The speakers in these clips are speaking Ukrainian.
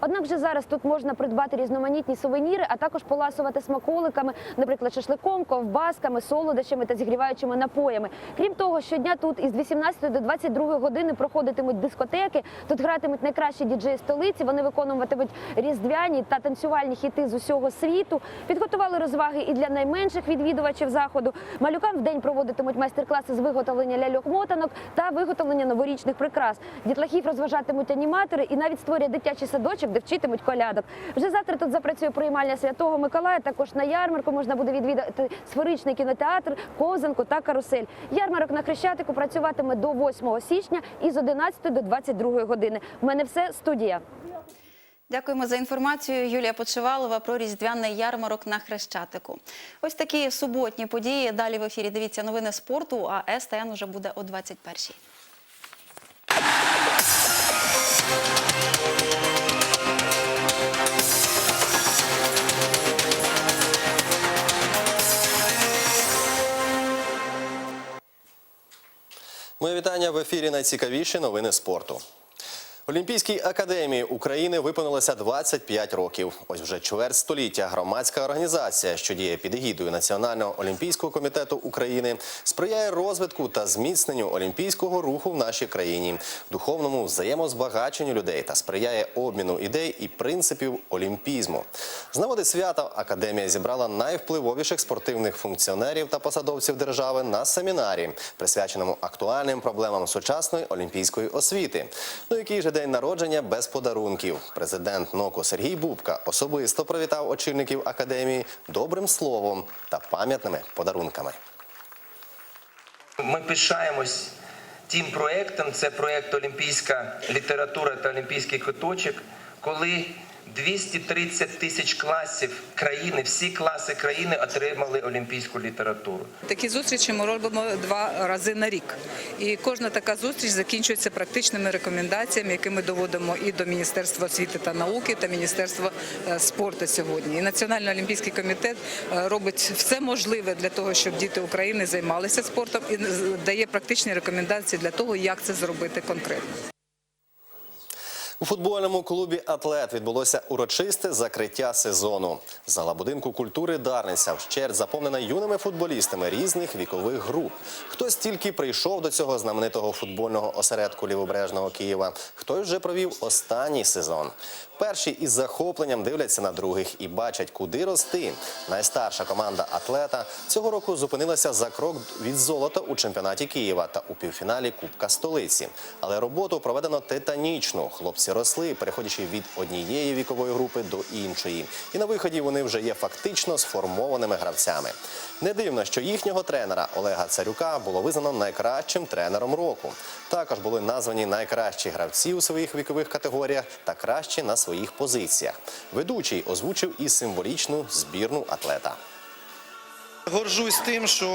Однак вже зараз тут можна придбати різноманітні сувеніри, а також поласувати смаколиками, наприклад, шашликом, ковбасками, солодощами та зігріваючими напоями. Крім того, щодня тут із 18 до 22 години проходитимуть дискотеки. Тут гратимуть найкращі діджеї столиці. Вони виконуватимуть різдвяні та танцювальні хіти з усього світу. Підготували розваги і для найменших відвідувачів заходу. Малюкам в день проводитимуть майстер-класи з виготовлення ляльок-мотанок та виготовлення новорічних прикрас. Дітлахів розважатимуть аніматори і навіть створять дитячий садочок, де вчитимуть колядок. Вже завтра тут запрацює приймальня Святого Миколая. Також на ярмарку можна буде відвідати сферичний кінотеатр, ковзанку та карусель. Ярмарок на Хрещатику працюватиме до 8 січня із 11 до 22 години. У мене все студія. Дякуємо за інформацію. Юлія Почивалова про різдвяний ярмарок на Хрещатику. Ось такі суботні події. Далі в ефірі дивіться новини спорту, а СТН уже буде о 21-й. Вітання в ефірі найцікавіші новини спорту. Олімпійській академії України виповнилося 25 років. Ось вже чверть століття громадська організація, що діє під егідою Національного олімпійського комітету України, сприяє розвитку та зміцненню олімпійського руху в нашій країні, духовному взаємозбагаченню людей та сприяє обміну ідей і принципів олімпізму. З нагоди свята академія зібрала найвпливовіших спортивних функціонерів та посадовців держави на семінарі, присвяченому актуальним проблемам сучасної олімпійської освіти. Ну який же день народження без подарунків? Президент НОКО Сергій Бубка особисто привітав очільників академії добрим словом та пам'ятними подарунками. Ми пишаємось тим проєктом. Це проєкт Олімпійська література та Олімпійський куточок, коли 230 тисяч класів країни, всі класи країни отримали олімпійську літературу. Такі зустрічі ми робимо два рази на рік. І кожна така зустріч закінчується практичними рекомендаціями, які ми доводимо і до Міністерства освіти та науки, та Міністерства е, спорту сьогодні. І Національний олімпійський комітет е, робить все можливе для того, щоб діти України займалися спортом і дає практичні рекомендації для того, як це зробити конкретно. У футбольному клубі Атлет відбулося урочисте закриття сезону. Зала будинку культури Дарниця вщерть заповнена юними футболістами різних вікових груп. Хтось тільки прийшов до цього знаменитого футбольного осередку лівобережного Києва, хтось вже провів останній сезон. Перші із захопленням дивляться на других і бачать, куди рости. Найстарша команда атлета цього року зупинилася за крок від золота у чемпіонаті Києва та у півфіналі Кубка столиці. Але роботу проведено титанічну. Хлопці росли, переходячи від однієї вікової групи до іншої. І на виході вони вже є фактично сформованими гравцями. Не дивно, що їхнього тренера Олега Царюка було визнано найкращим тренером року. Також були названі найкращі гравці у своїх вікових категоріях та кращі на своїх позиціях. Ведучий озвучив і символічну збірну атлета. Горжусь тим, що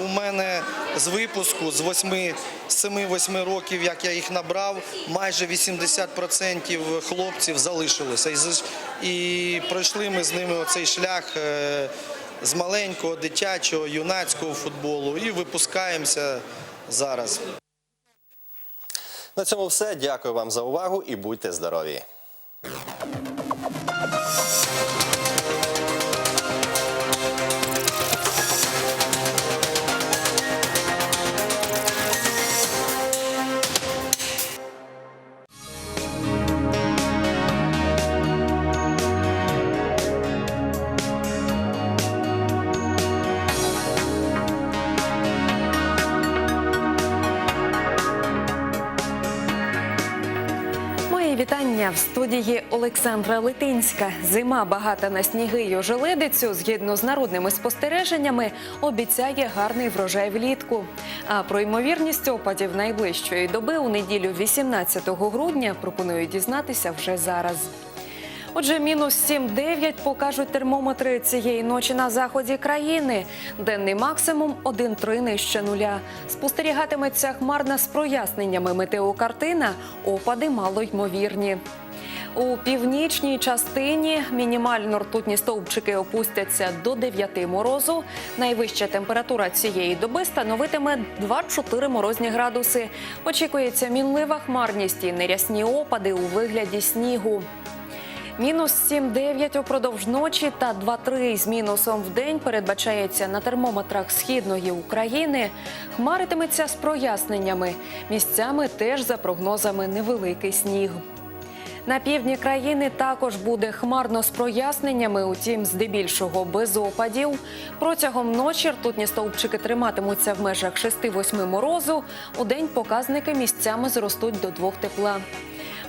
у мене з випуску з 8, з 7-8 років, як я їх набрав, майже 80% хлопців залишилося. І, і пройшли ми з ними оцей шлях е, з маленького, дитячого, юнацького футболу і випускаємося зараз. На цьому все. Дякую вам за увагу і будьте здорові. Вітання в студії Олександра Литинська. Зима багата на сніги й ожеледицю, згідно з народними спостереженнями, обіцяє гарний врожай влітку. А про ймовірність опадів найближчої доби у неділю 18 грудня пропоную дізнатися вже зараз. Отже, мінус 7-9 покажуть термометри цієї ночі на заході країни. Денний максимум 1-3 нижче нуля. Спостерігатиметься хмарна з проясненнями метеокартина, опади малоймовірні. У північній частині мінімально ртутні стовпчики опустяться до 9 морозу. Найвища температура цієї доби становитиме 2-4 морозні градуси. Очікується мінлива хмарність і нерясні опади у вигляді снігу. Мінус 7-9 упродовж ночі та 2-3 з мінусом в день передбачається на термометрах східної України. Хмаритиметься з проясненнями. Місцями теж за прогнозами невеликий сніг. На півдні країни також буде хмарно з проясненнями, утім, здебільшого без опадів. Протягом ночі ртутні стовпчики триматимуться в межах 6-8 морозу. У день показники місцями зростуть до 2 тепла.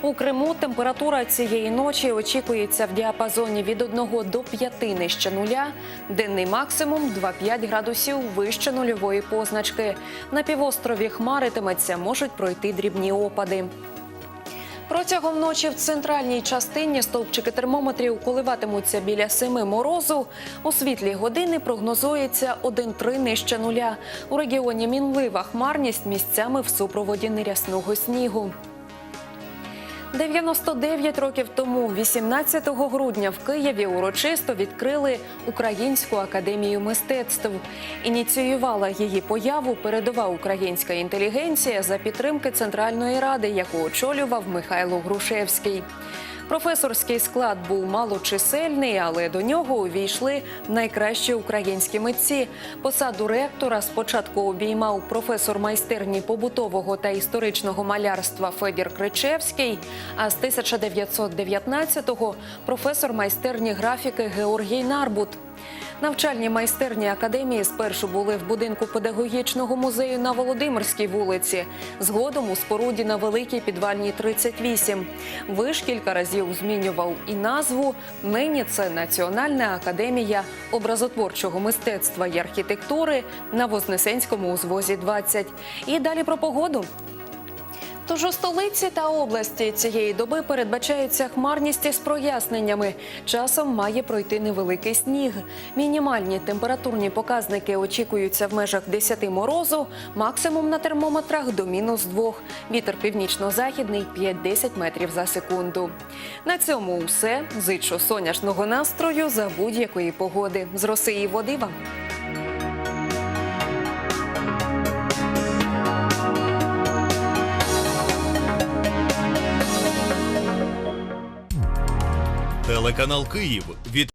У Криму температура цієї ночі очікується в діапазоні від 1 до 5 нижче нуля. Денний максимум 2-5 градусів вище нульової позначки. На півострові хмаритиметься, можуть пройти дрібні опади. Протягом ночі в центральній частині стовпчики термометрів коливатимуться біля 7 морозу. У світлі години прогнозується 1-3 нижче нуля. У регіоні мінлива хмарність місцями в супроводі нерясного снігу. 99 років тому, 18 грудня, в Києві урочисто відкрили Українську академію мистецтв. Ініціювала її появу передова українська інтелігенція за підтримки Центральної ради, яку очолював Михайло Грушевський. Професорський склад був малочисельний, але до нього увійшли найкращі українські митці. Посаду ректора спочатку обіймав професор майстерні побутового та історичного малярства Федір Кричевський, а з 1919-го професор майстерні графіки Георгій Нарбут. Навчальні майстерні академії спершу були в будинку педагогічного музею на Володимирській вулиці, згодом у споруді на Великій підвальній 38. Виш кілька разів змінював і назву. Нині це Національна академія образотворчого мистецтва і архітектури на Вознесенському узвозі 20. І далі про погоду. Тож у столиці та області цієї доби передбачається хмарність із проясненнями. Часом має пройти невеликий сніг. Мінімальні температурні показники очікуються в межах 10 морозу, максимум на термометрах до мінус 2. Вітер північно-західний 5-10 метрів за секунду. На цьому все. Зичу сонячного настрою за будь-якої погоди. З роси і води вам. Телеканал Київ. Від